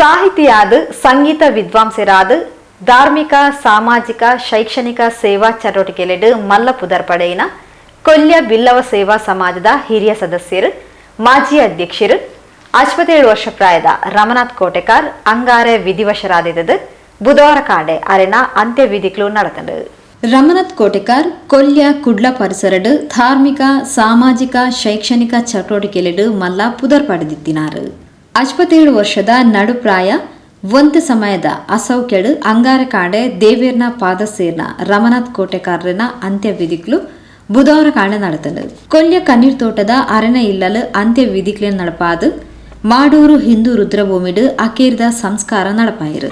ಸಾಹಿತಿಯಾದ, ಸಂಗೀತ ವಿದ್ವಾಂಸರಾದ, ಧಾರ್ಮಿಕ, ಸಾಮಾಜಿಕ, ಶೈಕ್ಷಣಿಕ ಸೇವಾ ಚಟುವಟಿಕೆಲೆಡ್ ಮಲ್ಲ ಪಡೆಯಿನ ಕೊಲ್ಯ ಬಿಲ್ಲವ ಸೇವಾ ಸಮಾಜದ ಹಿರಿಯ ಸದಸ್ಯರು, ಮಾಜಿ ಅಧ್ಯಕ್ಷರು ಅಶ್ವತ್ತೇಳು ವರ್ಷ ಪ್ರಾಯದ ರಮನಾಥ್ ಕೋಟೆಕಾರ್, ಅಂಗಾರೆ ವಿಧಿವಶರಾದಿದ್ದು ಬುಧವಾರ ಕಾಂಡೆ ಅರೆನ ಅಂತ್ಯವಿಧಿಗಳು ನಡೆತಂಡು ರಮನಾಥ್ ಕೋಟೆಕಾರ್ ಕೊಲ್ಯ ಕುಡ್ಲ ಪರಿಸರಡ್ ಧಾರ್ಮಿಕ, ಸಾಮಾಜಿಕ, ಶೈಕ್ಷಣಿಕ ಚಟುವಟಿಕೆಲೆಡ್ ಮಲ್ಲ ಪುದರ್ಪಡೆದಿತ್ತಿನಾರು ಅಜ್ಪತ್ತೇಳು ವರ್ಷದ ನಡುಪ್ರಾಯ ಒಂದು ಸಮಯದ ಅಸೌಖ್ಯಡು ಅಂಗಾರ ಕಾಂಡೆ ದೇವೇರ್ನ ಪಾದ ಸೇರ್ನ ರಮನಾಥ್ ಕೋಟೆಕಾರನ ಅಂತ್ಯವಿಧಿಗಳು ಬುಧವಾರ ಕಾಂಡೆ ನಡೆತಂಡು ಕೊಲ್ಯ ಕಣ್ಣೀರ್ ತೋಟದ ಅರಣ್ಯ ಇಲ್ಲಲು ಅಂತ್ಯವಿಧಿಗಳು ನಡಪಾದು, ಮಾಡೂರು ಹಿಂದೂ ರುದ್ರಭೂಮಿಡು ಅಕೇರ್ದ ಸಂಸ್ಕಾರ ನಡಪಾಯಿರು.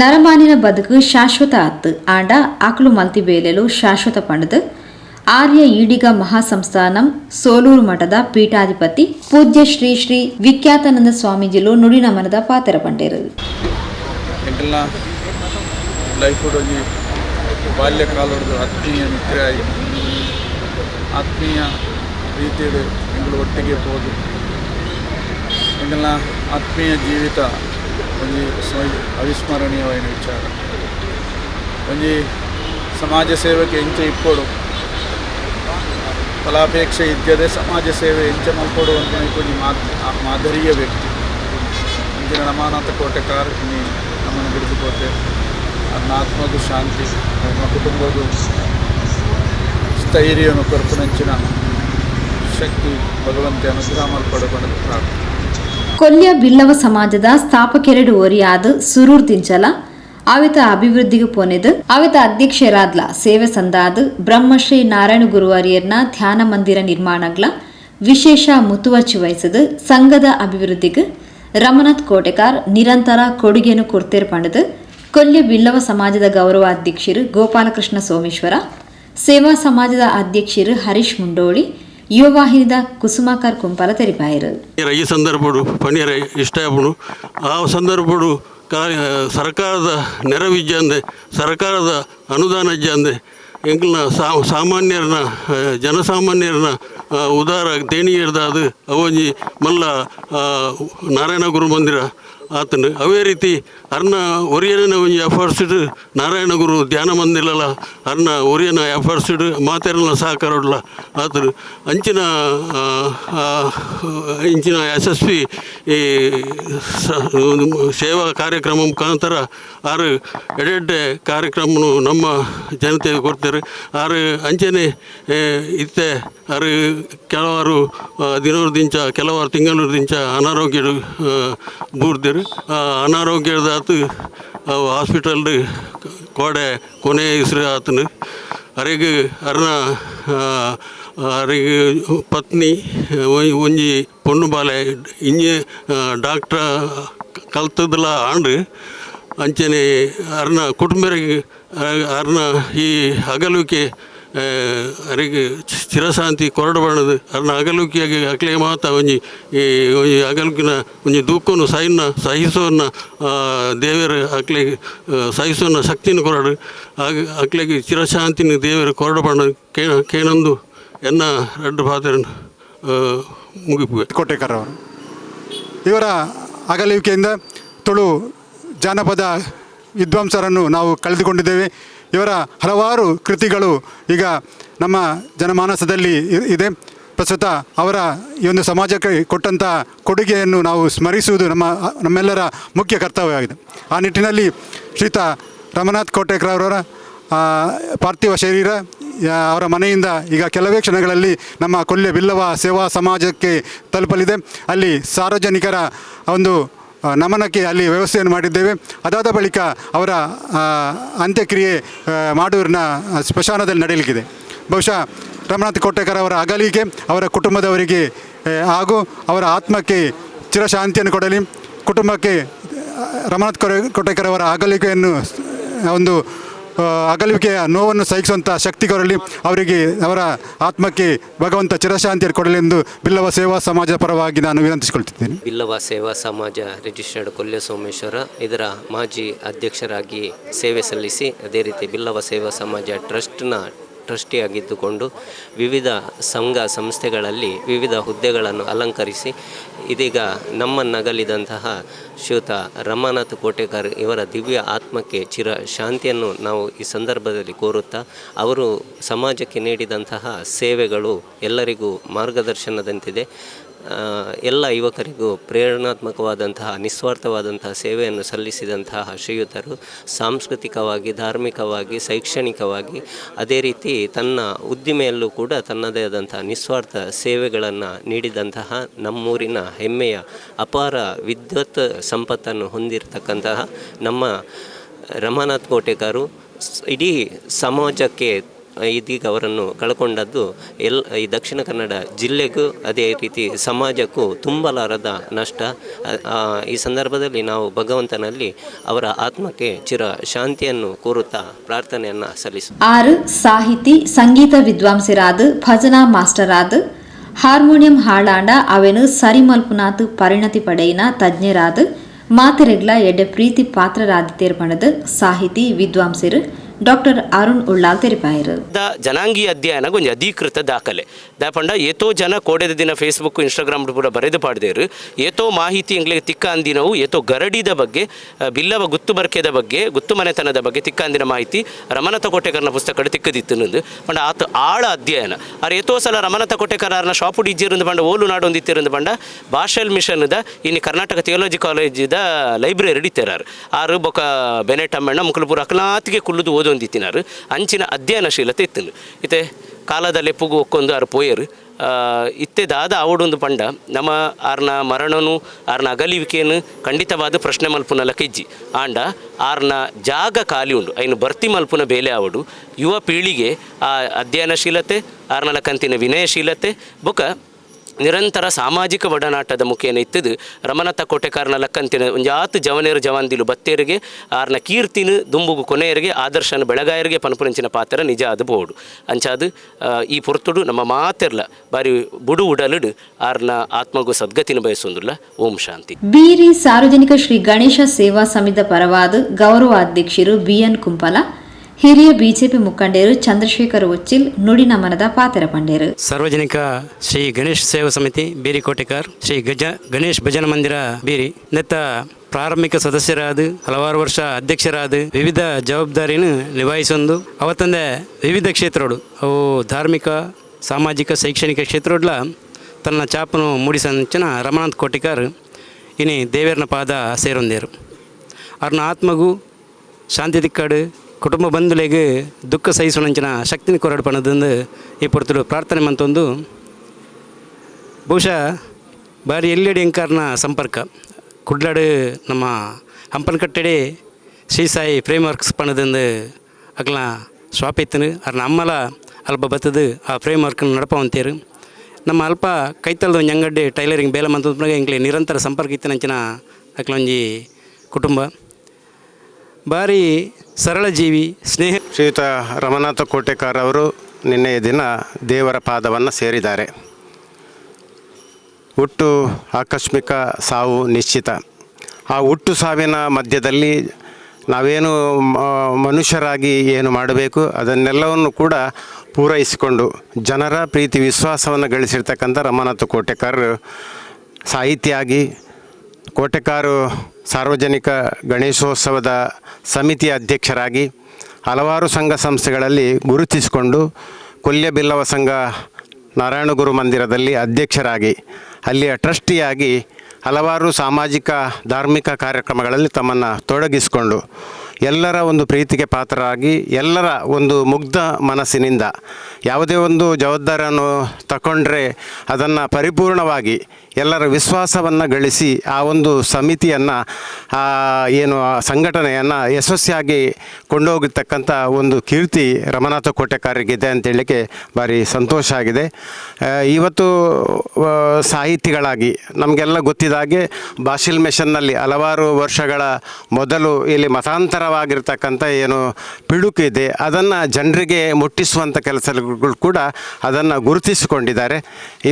ನರಮಾನಿನ ಬದುಕು ಶಾಶ್ವತ ಅತ್ತು. ಆಂಡ ಆಕಳು ಮಲ್ತಿ ಬೇಲೆಲು ಶಾಶ್ವತ ಪಂಡದು. ಆರ್ಯ ಈಡಿಗ ಮಹಾಸಂಸ್ಥಾನಂ ಸೋಲೂರು ಮಠದ ಪೀಠಾಧಿಪತಿ ಪೂಜ್ಯ ಶ್ರೀ ಶ್ರೀ ವಿಖ್ಯಾತಾನಂದ ಸ್ವಾಮೀಜಿಲು ನುಡಿ ನಮನದ ಪಾತ್ರ ಪಂಡೇರು. ಎಂಕಲ್ನ ಲೈಫ್ ಒಂಜಿ ಬಾಲ್ಯಕಾಲದ ಆತ್ಮೀಯ ಮಿತ್ರ ಆಯಿ ಆತ್ಮೀಯ ರೀತಿಯಲ್ಲಿ ಎಂಗಳು ಒಟ್ಟಿಗೆ ಹೋದು. ಎಂಕಲ್ನ ಆತ್ಮೀಯ ಜೀವಿತ ಒಂಜಿ ಸ್ವಯ್ ಅವಿಸ್ಮರಣೀಯವಾದ ವಿಚಾರ ಒಂಜಿ ಸಮಾಜ ಸೇವೆಗೆ ಎಂಚ ಇಪ್ಪಡು ಫಲಾಪೇಕ್ಷೆ ಇದ್ಯದೆ ಸಮಾಜ ಸೇವೆ ಎಂಚ ಮಲ್ಪಡು ಅಂತ ಒಂಜಿ ಮಾದ್ ಆ ಮಾದರಿಯ ವ್ಯಕ್ತಿ ಇಂದಿನ ರಮಾನಾಥ ಕೋಟೆಕಾರ್ ಇನ್ನು ನಮ್ಮನ್ನು ಬಿಡಿದುಕೋತೆ ನನ್ನ ಆತ್ಮದು ಶಾಂತಿ ನಮ್ಮ ಕುಟುಂಬದು ಸ್ಥೈರ್ಯನು ಕೊರ್ಪುನಂಚಿನ ಶಕ್ತಿ ಭಗವಂತ ಅನುಗ್ರಹ ಮಲ್ಪಡಕೊಂಡು ಪ್ರಾರ್ಥನೆ ಕೊಲ್ಯ ಬಿಲ್ಲವ ಸಮಾಜದ ಸ್ಥಾಪಕೆರಡು ಓರಿಯಾದ ಸುರೂರ್ ತಿಂಚಲ ಅವಿತ ಅಭಿವೃದ್ಧಿಗೆ ಪೋನೆದು ಅವಿತ ಅಧ್ಯಕ್ಷರಾದ್ಲ ಸೇವೆ ಸಂದಾದ ಬ್ರಹ್ಮಶ್ರೀ ನಾರಾಯಣ ಗುರುವಾರಿಯರ್ನ ಧ್ಯಾನ ಮಂದಿರ ನಿರ್ಮಾಣಗ್ಲ ವಿಶೇಷ ಮುತುವಚ್ಚಿ ವಹಿಸದು ಸಂಘದ ಅಭಿವೃದ್ಧಿಗೆ ರಮನಾಥ್ ಕೋಟೆಕಾರ್ ನಿರಂತರ ಕೊಡುಗೆಯನ್ನು ಕೊಡ್ತೇರ್ ಪಂಡದು ಕೊಲ್ಯ ಬಿಲ್ಲವ ಸಮಾಜದ ಗೌರವ ಅಧ್ಯಕ್ಷರು ಗೋಪಾಲಕೃಷ್ಣ ಸೋಮೇಶ್ವರ, ಸೇವಾ ಸಮಾಜದ ಅಧ್ಯಕ್ಷರು ಹರೀಶ್ ಮುಂಡೋಳಿ ಯುವವಾಹಿನಿದ ಕುಸುಮಾಕರ್ ಕುಂಪಲ ತೆರಿಪಾಯರು. ಈ ಸಂದರ್ಭಡು, ಪಣಿಯರ ಇಷ್ಟ ಆಗ್ಬಿಡು ಆ ಸಂದರ್ಭಡು ಕಾ ಸರ್ಕಾರದ ನೆರವಿಜ್ಜಂದೆ ಸರ್ಕಾರದ ಅನುದಾನ ಇಜ್ಜಂದೆ ಅಂದೆ ಸಾ ಸಾಮಾನ್ಯರನ್ನ ಜನಸಾಮಾನ್ಯರನ್ನ ಉದಾರ ದೇಣಿಗೆ ದೇಣಿಗೆರ್ದಾದು ಅವೊಂಜಿ ಮಲ್ಲ ನಾರಾಯಣ ಗುರು ಮಂದಿರ ಆತನು ಅವೇ ರೀತಿ ಅರ್ಣ ಒರಿಯನ ಎಫರ್ಸ್ಡ್ ನಾರಾಯಣ ಗುರು ಧ್ಯಾನ ಮಂದಿರಲ್ಲ ಅರ್ಣ ಒರಿಯನ ಎಫರ್ಸಿಡ್ ಮಾತೆರಲ ಸಹಕಾರಡ್ಲ ಆತನು ಅಂಚಿನ ಇಂಚಿನ ಯಶಸ್ವಿ ಈ ಸೇವಾ ಕಾರ್ಯಕ್ರಮ ಮುಖಾಂತರ ಆರು ಎಡೆಡ್ಡೆ ಕಾರ್ಯಕ್ರಮ ನಮ್ಮ ಜನತೆಗೆ ಕೊಡ್ತಾರೆ. ಆರು ಅಂಚನೆ ಇತ್ತೆ, ಆರು ಕೆಲವಾರು ದಿನವರದಿಂಚ ಕೆಲವಾರು ತಿಂಗಳದಿಂಚ ಅನಾರೋಗ್ಯ ಬೂರ್ದಿರು ಆ ಅನಾರೋಗ್ಯದಾತು ಹಾಸ್ಪಿಟಲ್ ಕೋಡೆ ಕೊನೆ ಹೆಸರು ಆತನು. ಅರೆಗೆ ಅರ್ನ ಅರೆಗೆ ಪತ್ನಿ ಒಂಜಿ ಪೊಣ್ಣು ಬಾಲೆ ಇಂಜಿ ಡಾಕ್ಟ್ರ ಕಲ್ತದಲ್ಲ ಆಂಡು ಅಂಚನೆ ಅರ್ನ ಕುಟುಂಬರಿಗೆ ಅರ್ನ ಈ ಅಗಲುವಿಕೆ ಆ, ಅರಿಗೆ ಚಿರಶಾಂತಿ ಬಣ್ಣದ. ಅರ್ನ ಅಗಲುಕಿಯಾಗಿ ಅಕ್ಲೆ ಮಾತ, ಒಂಜಿ, ಈ, ಒಂಜಿ ಅಗಲುಕಿನ, ಒಂಜಿ ದೂಕನ್ನು ಸಹಿನ ಸಹಿಸೋನ್ನ ದೇವರ ಅಕ್ಲೆ ಸಹಿಸೋನ್ನ ಶಕ್ತಿನ ಕೊರಡು. ಆಗ ಅಕ್ಲೆಗೆ ಚಿರಶಾಂತಿನ ದೇವರ ಕೊರಡಬಾಣ ಕೇ ಕೇಣಂದು ಎನ್ನ ರಡ್ಡು ಪಾತ್ರ ಮುಗಿಪುವೆ. ಕೋಟೇಕರ್ ಅವರು. ಇವರ ಅಗಲುವಿಕೆಯಿಂದ ತುಳು ಜಾನಪದ ವಿದ್ವಾಂಸರನ್ನು ನಾವು ಕಳೆದುಕೊಂಡಿದ್ದೇವೆ. ಇವರ ಹಲವಾರು ಕೃತಿಗಳು ಈಗ ನಮ್ಮ ಜನಮಾನಸದಲ್ಲಿ ಇದೆ. ಪ್ರಸ್ತುತ ಅವರ ಈ ಒಂದು ಸಮಾಜಕ್ಕೆ ಕೊಟ್ಟಂಥ ಕೊಡುಗೆಯನ್ನು ನಾವು ಸ್ಮರಿಸುವುದು ನಮ್ಮ ನಮ್ಮೆಲ್ಲರ ಮುಖ್ಯ ಕರ್ತವ್ಯವಾಗಿದೆ. ಆ ನಿಟ್ಟಿನಲ್ಲಿ ಶ್ರೀತ ರಮನಾಥ್ ಕೋಟೆಕರ್ ಅವರ ಆ, ಪಾರ್ಥಿವ ಶರೀರ ಅವರ ಮನೆಯಿಂದ ಈಗ ಕೆಲವೇ ಕ್ಷಣಗಳಲ್ಲಿ ನಮ್ಮ ಕೊಲ್ಲೆ ಬಿಲ್ಲವ ಸೇವಾ ಸಮಾಜಕ್ಕೆ ತಲುಪಲಿದೆ. ಅಲ್ಲಿ ಸಾರ್ವಜನಿಕರ ಒಂದು ನಮನಕ್ಕೆ ಅಲ್ಲಿ ವ್ಯವಸ್ಥೆಯನ್ನು ಮಾಡಿದ್ದೇವೆ. ಅದಾದ ಬಳಿಕ ಅವರ ಅಂತ್ಯಕ್ರಿಯೆ ಮಾಡೂರಿನ ಸ್ಮಶಾನದಲ್ಲಿ ನಡೆಯಲಿಕ್ಕಿದೆ. ಬಹುಶಃ ರಮನಾಥ್ ಕೋಟೆಕರ್ ಅವರ ಅಗಲಿಕೆ ಅವರ ಕುಟುಂಬದವರಿಗೆ ಹಾಗೂ ಅವರ ಆತ್ಮಕ್ಕೆ ಚಿರಶಾಂತಿಯನ್ನು ಕೊಡಲಿ. ಕುಟುಂಬಕ್ಕೆ ರಮಣಾಥ್ ಕೊರೆ ಕೋಟೇಕರ್ ಅವರ ಅಗಲಿಕೆಯನ್ನು ಒಂದು ಅಗಲುವಿಕೆಯ ನೋವನ್ನು ಸಹಿಸುವಂಥ ಶಕ್ತಿ ಕೊರಲಿ ಅವರಿಗೆ ಅವರ ಆತ್ಮಕ್ಕೆ ಭಗವಂತ ಚಿರಶಾಂತಿ ಕೊಡಲಿ ಎಂದು ಬಿಲ್ಲವ ಸೇವಾ ಸಮಾಜ ಪರವಾಗಿ ನಾನು ವಿನಂತಿಸಿಕೊಳ್ತಿದ್ದೇನೆ. ಬಿಲ್ಲವ ಸೇವಾ ಸಮಾಜ ರಿಜಿಸ್ಟರ್ಡ್ ಕೊಲ್ಯ ಸೋಮೇಶ್ವರ ಇದರ ಮಾಜಿ ಅಧ್ಯಕ್ಷರಾಗಿ ಸೇವೆ ಸಲ್ಲಿಸಿ ಅದೇ ರೀತಿ ಬಿಲ್ಲವ ಸೇವಾ ಸಮಾಜ ಟ್ರಸ್ಟ್ನ ಟ್ರಸ್ಟಿಯಾಗಿದ್ದುಕೊಂಡು ವಿವಿಧ ಸಂಘ ಸಂಸ್ಥೆಗಳಲ್ಲಿ ವಿವಿಧ ಹುದ್ದೆಗಳನ್ನು ಅಲಂಕರಿಸಿ ಇದೀಗ ನಮ್ಮನ್ನಗಲಿದಂತಹ ಶ್ರೀಯುತ ರಮಾನಾಥ್ ಕೋಟೆಕರ್ ಇವರ ದಿವ್ಯ ಆತ್ಮಕ್ಕೆ ಚಿರ ಶಾಂತಿಯನ್ನು ನಾವು ಈ ಸಂದರ್ಭದಲ್ಲಿ ಕೋರುತ್ತಾ ಅವರು ಸಮಾಜಕ್ಕೆ ನೀಡಿದಂತಹ ಸೇವೆಗಳು ಎಲ್ಲರಿಗೂ ಮಾರ್ಗದರ್ಶನದಂತಿದೆ. ಎಲ್ಲ ಯುವಕರಿಗೂ ಪ್ರೇರಣಾತ್ಮಕವಾದಂತಹ, ನಿಸ್ವಾರ್ಥವಾದಂತಹ ಸೇವೆಯನ್ನು ಸಲ್ಲಿಸಿದಂತಹ ಶ್ರೀಯುತರು ಸಾಂಸ್ಕೃತಿಕವಾಗಿ, ಧಾರ್ಮಿಕವಾಗಿ, ಶೈಕ್ಷಣಿಕವಾಗಿ ಅದೇ ರೀತಿ ತನ್ನ ಉದ್ದಿಮೆಯಲ್ಲೂ ಕೂಡ ತನ್ನದೇ ಆದಂತಹ ನಿಸ್ವಾರ್ಥ ಸೇವೆಗಳನ್ನು ನೀಡಿದಂತಹ ನಮ್ಮೂರಿನ ಹೆಮ್ಮೆಯ ಅಪಾರ ವಿದ್ವತ್ ಸಂಪತ್ತನ್ನು ಹೊಂದಿರತಕ್ಕಂತಹ ನಮ್ಮ ರಮಾನಾಥ್ ಕೋಟೆಕರು ಇಡೀ ಸಮಾಜಕ್ಕೆ ಇದೀಗ ಅವರನ್ನು ಕಳ್ಕೊಂಡದ್ದು ಎಲ್, ಈ ದಕ್ಷಿಣ ಕನ್ನಡ ಜಿಲ್ಲೆಗೂ ಅದೇ ರೀತಿ ಸಮಾಜಕ್ಕೂ ತುಂಬಲಾರದ ನಷ್ಟ. ಈ ಸಂದರ್ಭದಲ್ಲಿ ನಾವು ಭಗವಂತನಲ್ಲಿ ಅವರ ಆತ್ಮಕ್ಕೆ ಚಿರ ಶಾಂತಿಯನ್ನು ಕೋರುತ್ತಾ ಪ್ರಾರ್ಥನೆಯನ್ನು ಸಲ್ಲಿಸು ಆರು, ಸಾಹಿತಿ, ಸಂಗೀತ ವಿದ್ವಾಂಸರಾದ, ಭಜನಾ ಮಾಸ್ಟರಾದ, ಹಾರ್ಮೋನಿಯಂ ಹಾಳಾಂಡ ಅವೆನು ಸರಿಮಲ್ಪುನಾಥ್, ಪರಿಣತಿ ಪಡೆಯಿನ ತಜ್ಞರಾದ, ಮಾತಿರೆಗ್ಲ ಎಡೆ ಪ್ರೀತಿ ಪಾತ್ರರಾದ ತೀರ್ಪಣದ ಸಾಹಿತಿ, ವಿದ್ವಾಂಸರು ಡಾಕ್ಟರ್ ಅರುಣ್ ಉಳ್ಳಾಲ್ ತೆರಿಪಾಯರು ಜನಾಂಗೀಯ ಅಧ್ಯಯನ ಒಂದು ಅಧಿಕೃತ ದಾಖಲೆ. ದಾಪಂಡ ಏತೋ ಜನ ಕೋಡೆದ ದಿನ ಫೇಸ್ಬುಕ್ ಇನ್ಸ್ಟಾಗ್ರಾಮ್ ಪೂರ ಬರೆದು ಪಾಡ್ದೇರು. ಏತೋ ಮಾಹಿತಿ ಎಂಗ್ಲಿಗೆ ತಿಕ್ಕಾಂದಿನವು ಏತೋ ಗರಡಿದ ಬಗ್ಗೆ ಬಿಲ್ಲವ ಗುತ್ತು ಬರ್ಕೆದ ಬಗ್ಗೆ, ಗುತ್ತು ಮನೆತನದ ಬಗ್ಗೆ ತಿಕ್ಕಾಂದಿನ ಮಾಹಿತಿ ರಮಣತ ಕೋಟೆಕರ್ನ ಪುಸ್ತಕ ತಿಕ್ಕದಿತ್ತು ಪಂಡ ಆತ ಆಳ ಅಧ್ಯಯನ. ಅರೆ ಏತೋ ಸಲ ರಮಣತ ಕೋಟೆಕರನ ಶಾಪು ಡಿಜ್ಜಿರಂದು ಪಂಡ, ಓಲು ನಾಡೊಂದಿತ್ತಿರಂದು ಪಂಡ, ಭಾಷೆಲ್ ಮಿಷನ್ದ ಇನ್ನು ಕರ್ನಾಟಕ ಥಿಯೋಲಜಿ ಕಾಲೇಜಿದ ಲೈಬ್ರರಿ ಇತ್ತಿರಾರು ಆರು ಬೊಕ ಬೆನೆಟ್ ಅಮ್ಮಣ್ಣ ಮುಕುಲು ಪೂರ ಅಕಲಾತಿಗೆ ಕುಲ್ಲುದು ಓದು ಓದೊಂದಿತ್ತಿನಾರು ಅಂಚಿನ ಅಧ್ಯಯನಶೀಲತೆ ಇತ್ತಿನ ಇತ್ತೆ ಕಾಲದ ಪುಗು ಒಕ್ಕೊಂದು ಅರ್ ಪೋಯರು. ಇತ್ತೆ ದಾದ ಅವಡೊಂದು ಪಂಡ, ನಮ್ಮ ಆರ್ನ ಮರಣನು, ಆರ್ನ ಅಗಲಿವಿಕೆಯನ್ನು ಖಂಡಿತವಾದ ಪ್ರಶ್ನೆ ಮಲ್ಪುನ ಲಕ್ಕಿಜ್ಜಿ ಆಂಡ, ಆರ್ನ ಜಾಗ ಖಾಲಿ ಉಂಡು. ಐನು ಭರ್ತಿ ಮಲ್ಪುನ ಬೇಲೆ ಆವಡು. ಯುವ ಪೀಳಿಗೆ ಆ ಅಧ್ಯಯನಶೀಲತೆ ಆರ್ನಲ ಕಂತಿನ ವಿನಯಶೀಲತೆ ಬೊಕ ನಿರಂತರ ಸಾಮಾಜಿಕ ಒಡನಾಟದ ಮುಖೇನ ಇತ್ತದು ರಮಣತ ಕೋಟೆಕಾರನ ಲಕ್ಕಂತಿನ ಒಂಜಾತ್ ಜವನೇರು ಜವಾನ್ದಿಲು ಬತ್ತೇರಿಗೆ, ಆರ್ನ ಕೀರ್ತಿನ ದುಂಬುಗು ಕೊನೆಯರಿಗೆ, ಆದರ್ಶನ ಬೆಳಗಾಯರಿಗೆ ಪನ್ಪುರಂಚಿನ ಪಾತ್ರ ನಿಜ ಅದು ಬೋಡು. ಅಂಚಾದು ಈ ಪೊರ್ತುಡು ನಮ್ಮ ಮಾತೆರ್ಲ, ಬಾರಿ ಬುಡು ಉಡಲುಡು, ಆರ್ನ ಆತ್ಮಗು ಸದ್ಗತಿನ ಬಯಸೊಂದುಲ್ಲ ಓಂ ಶಾಂತಿ. ಬೀರಿ ಸಾರ್ವಜನಿಕ ಶ್ರೀ ಗಣೇಶ ಸೇವಾ ಸಮಿತಿ ಪರವಾದ ಗೌರವ ಅಧ್ಯಕ್ಷರು ಬಿಎನ್ ಕುಂಪಲ ಹಿರಿಯ ಬಿಜೆಪಿ ಮುಖಂಡರು ಚಂದ್ರಶೇಖರ್ ಉಚ್ಚಿಲ್ ನುಡಿ ನಮನದ ಪಾತ್ರ ಪಂಡೇರು. ಸಾರ್ವಜನಿಕ ಶ್ರೀ ಗಣೇಶ್ ಸೇವಾ ಸಮಿತಿ ಬೀರಿ ಕೋಟೆಕಾರ್, ಶ್ರೀ ಗಜ ಗಣೇಶ್ ಭಜನ ಮಂದಿರ ಬೀರಿ, ನೆತ್ತ ಪ್ರಾರಂಭಿಕ ಸದಸ್ಯರಾದ, ಹಲವಾರು ವರ್ಷ ಅಧ್ಯಕ್ಷರಾದ, ವಿವಿಧ ಜವಾಬ್ದಾರಿಯನ್ನು ನಿಭಾಯಿಸೊಂದು, ಅವತ್ತಂದೆ ವಿವಿಧ ಕ್ಷೇತ್ರಗಳು, ಅವು ಧಾರ್ಮಿಕ, ಸಾಮಾಜಿಕ, ಶೈಕ್ಷಣಿಕ ಕ್ಷೇತ್ರಗಳ ತನ್ನ ಚಾಪನು ಮೂಡಿಸಂಚನ ರಮಣಾಂತ್ ಕೋಟಿಕಾರ್, ಇನಿ ದೇವೇರ್ನ ಪಾದ ಸೇರೊಂದೇರು. ಅವ್ರನ್ನ ಆತ್ಮಗೂ ಶಾಂತಿ ದಿಕ್ಕಾಡು ಕುಟುಂಬ ಬಂಧುಲೆಗೆ ದುಃಖ ಸಹಿಸುವಂಚಿನ ಶಕ್ತಿನ ಕೊರಡು ಪಣದಂದು ಈ ಪೊರ್ತುಡು ಪ್ರಾರ್ಥನೆ ಮಂತೊಂದು. ಬಹುಶಃ ಬಾರಿ ಎಲ್ಲೆಡೆ ಎಂಕಾರ್ನ ಸಂಪರ್ಕ. ಕುಡ್ಲಾಡು ನಮ್ಮ ಹಂಪನಕಟ್ಟೆಡೆ ಶ್ರೀ ಸಾಯಿ ಫ್ರೇಮ್ ವರ್ಕ್ಸ್ ಪಣದಂದು ಅಗ್ಲ ಶಾಪ್ ಅವ್ರನ್ನ ಅಮ್ಮಲ ಅಲ್ಪ ಬತ್ತದು ಆ ಫ್ರೇಮ್ ವರ್ಕ್ನ ನಡಪವಂತೇರು. ನಮ್ಮ ಅಲ್ಪ ಕೈತಲ್ದ ಒಂದು ಟೈಲರಿಂಗ್ ಬೇಲ ಮಂತಂದಾಗ ಎಂಕ್ಲೆ ನಿರಂತರ ಸಂಪರ್ಕ ಇತ್ತನಂಚಿನ ಅಕ್ಲೊಂಜಿ ಕುಟುಂಬ. ಭಾರಿ ಸರಳ ಜೀವಿ ಸ್ನೇಹ ಶ್ರೀಯುತ ರಮನಾಥ ಕೋಟೆಕಾರ್ ಅವರು ನಿನ್ನೆಯ ದಿನ ದೇವರ ಪಾದವನ್ನು ಸೇರಿದ್ದಾರೆ. ಹುಟ್ಟು ಆಕಸ್ಮಿಕ ಸಾವು ನಿಶ್ಚಿತ. ಆ ಹುಟ್ಟು ಸಾವಿನ ಮಧ್ಯದಲ್ಲಿ ನಾವೇನು ಮನುಷ್ಯರಾಗಿ ಏನು ಮಾಡಬೇಕು ಅದನ್ನೆಲ್ಲವನ್ನು ಕೂಡ ಪೂರೈಸಿಕೊಂಡು ಜನರ ಪ್ರೀತಿ ವಿಶ್ವಾಸವನ್ನು ಗಳಿಸಿರ್ತಕ್ಕಂಥ ರಮನಾಥ ಕೋಟೆಕಾರ್ ಸಾಹಿತಿಯಾಗಿ ಕೋಟೆಕಾರು ಸಾರ್ವಜನಿಕ ಗಣೇಶೋತ್ಸವದ ಸಮಿತಿಯ ಅಧ್ಯಕ್ಷರಾಗಿ ಹಲವಾರು ಸಂಘ ಸಂಸ್ಥೆಗಳಲ್ಲಿ ಗುರುತಿಸಿಕೊಂಡು ಕೊಲ್ಯ ಬಿಲ್ಲವ ಸಂಘ ನಾರಾಯಣಗುರು ಮಂದಿರದಲ್ಲಿ ಅಧ್ಯಕ್ಷರಾಗಿ ಅಲ್ಲಿಯ ಟ್ರಸ್ಟಿಯಾಗಿ ಹಲವಾರು ಸಾಮಾಜಿಕ, ಧಾರ್ಮಿಕ ಕಾರ್ಯಕ್ರಮಗಳಲ್ಲಿ ತಮ್ಮನ್ನು ತೊಡಗಿಸಿಕೊಂಡು ಎಲ್ಲರ ಒಂದು ಪ್ರೀತಿಗೆ ಪಾತ್ರರಾಗಿ, ಎಲ್ಲರ ಒಂದು ಮುಗ್ಧ ಮನಸ್ಸಿನಿಂದ ಯಾವುದೇ ಒಂದು ಜವಾಬ್ದಾರಿಯನ್ನು ತಗೊಂಡ್ರೆ ಅದನ್ನು ಪರಿಪೂರ್ಣವಾಗಿ ಎಲ್ಲರ ವಿಶ್ವಾಸವನ್ನು ಗಳಿಸಿ ಆ ಒಂದು ಸಮಿತಿಯನ್ನು ಏನು ಸಂಘಟನೆಯನ್ನು ಯಶಸ್ವಿಯಾಗಿ ಕೊಂಡೋಗಿರ್ತಕ್ಕಂಥ ಒಂದು ಕೀರ್ತಿ ರಮನಾಥ ಕೋಟೆಕಾರರಿಗಿದೆ ಅಂತೇಳಲಿಕ್ಕೆ ಭಾರಿ ಸಂತೋಷ ಆಗಿದೆ. ಇವತ್ತು ಸಾಹಿತಿಗಳಾಗಿ ನಮಗೆಲ್ಲ ಗೊತ್ತಿದ್ದ ಹಾಗೆ ಬಾಷಿಲ್ ಮಿಷನ್ನಲ್ಲಿ ಹಲವಾರು ವರ್ಷಗಳ ಮೊದಲು ಇಲ್ಲಿ ಮತಾಂತರವಾಗಿರ್ತಕ್ಕಂಥ ಏನು ಪಿಡುಕಿದೆ ಅದನ್ನು ಜನರಿಗೆ ಮುಟ್ಟಿಸುವಂಥ ಕೆಲಸಗಳು ಕೂಡ ಅದನ್ನು ಗುರುತಿಸಿಕೊಂಡಿದ್ದಾರೆ.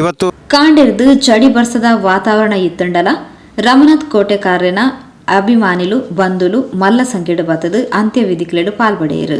ಇವತ್ತು ಕಾಂಡಿರ್ದು ಚಡಿ ಬರ್ಸದ ವಾತಾವರಣ ಇತ್ತಂಡಲ ರಮನಾಥ್ ಕೋಟೆಕಾರನ ಅಭಿಮಾನಿಲು ಬಂಧುಲು ಮಲ್ಲ ಸಂಖ್ಯೆಡು ಬತ್ತದು ಅಂತ್ಯವಿಧಿಕ್ಲೆಡು ಪಾಲ್ಪಡೆಯರು.